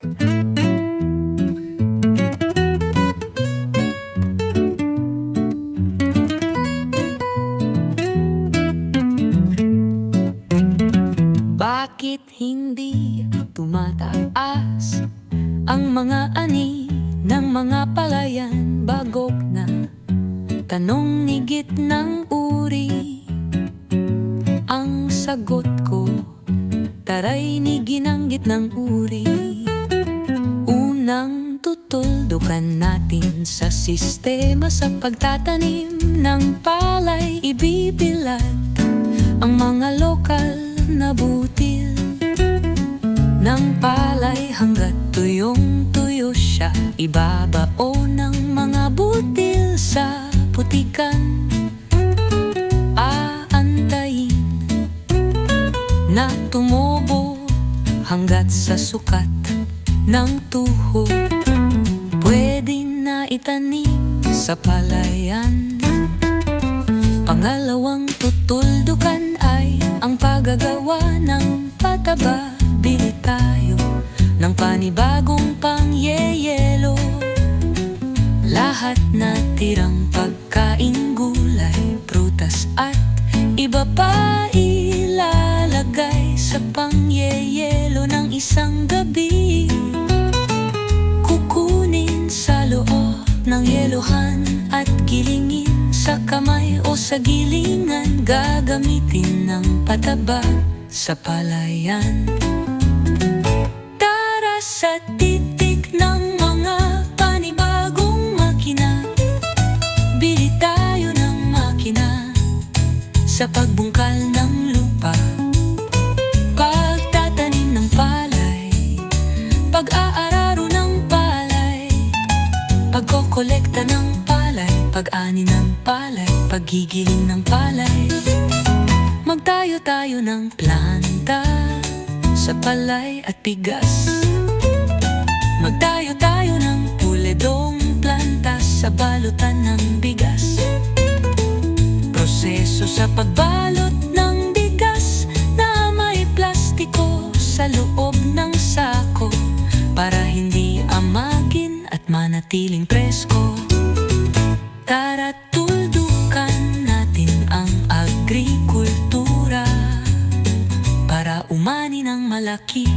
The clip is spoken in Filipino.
Bakit hindi tumataas ang mga ani ng mga palayan bagok na tanong ni ng uri? Ang sagot ko taray ni ginanggit ng uri unang tutuldukan natin sa sistema sa pagtatanim ng palay ibibilad ang mga lokal na butil. Ng palay hanggat tuyong tuyo siya Ibabao ng mga butil sa putikan. Aantayin na tumubo hanggat sa sukat ng tuho Pwede na itanim sa palayan. Pangalawang tutuldukan ay ang paggagawa ng pataba Bili tayo ng panibagong pangyeyelo. Lahat na tirang pagkain gulay, prutas at iba pa ilalagay sa pangyeyelo ng isang gabi loob ng yelohan at gilingin sa kamay o sa gilingan. Gagamitin ng pataba sa palayan. Tara sa titik ng mga panibagong makina. Bili tayo ng makina sa pagbungkal palay Pag-ani ng palay Paggigiling ng palay. Magtayo tayo ng planta Sa palay at bigas. Magtayo tayo ng puledong planta Sa balutan ng bigas. Proseso sa pagbalot ng bigas Na may plastiko sa loob ng sako Para hindi amagin at manatiling presko Tara tuldukan natin ang agrikultura Para umani ng malaki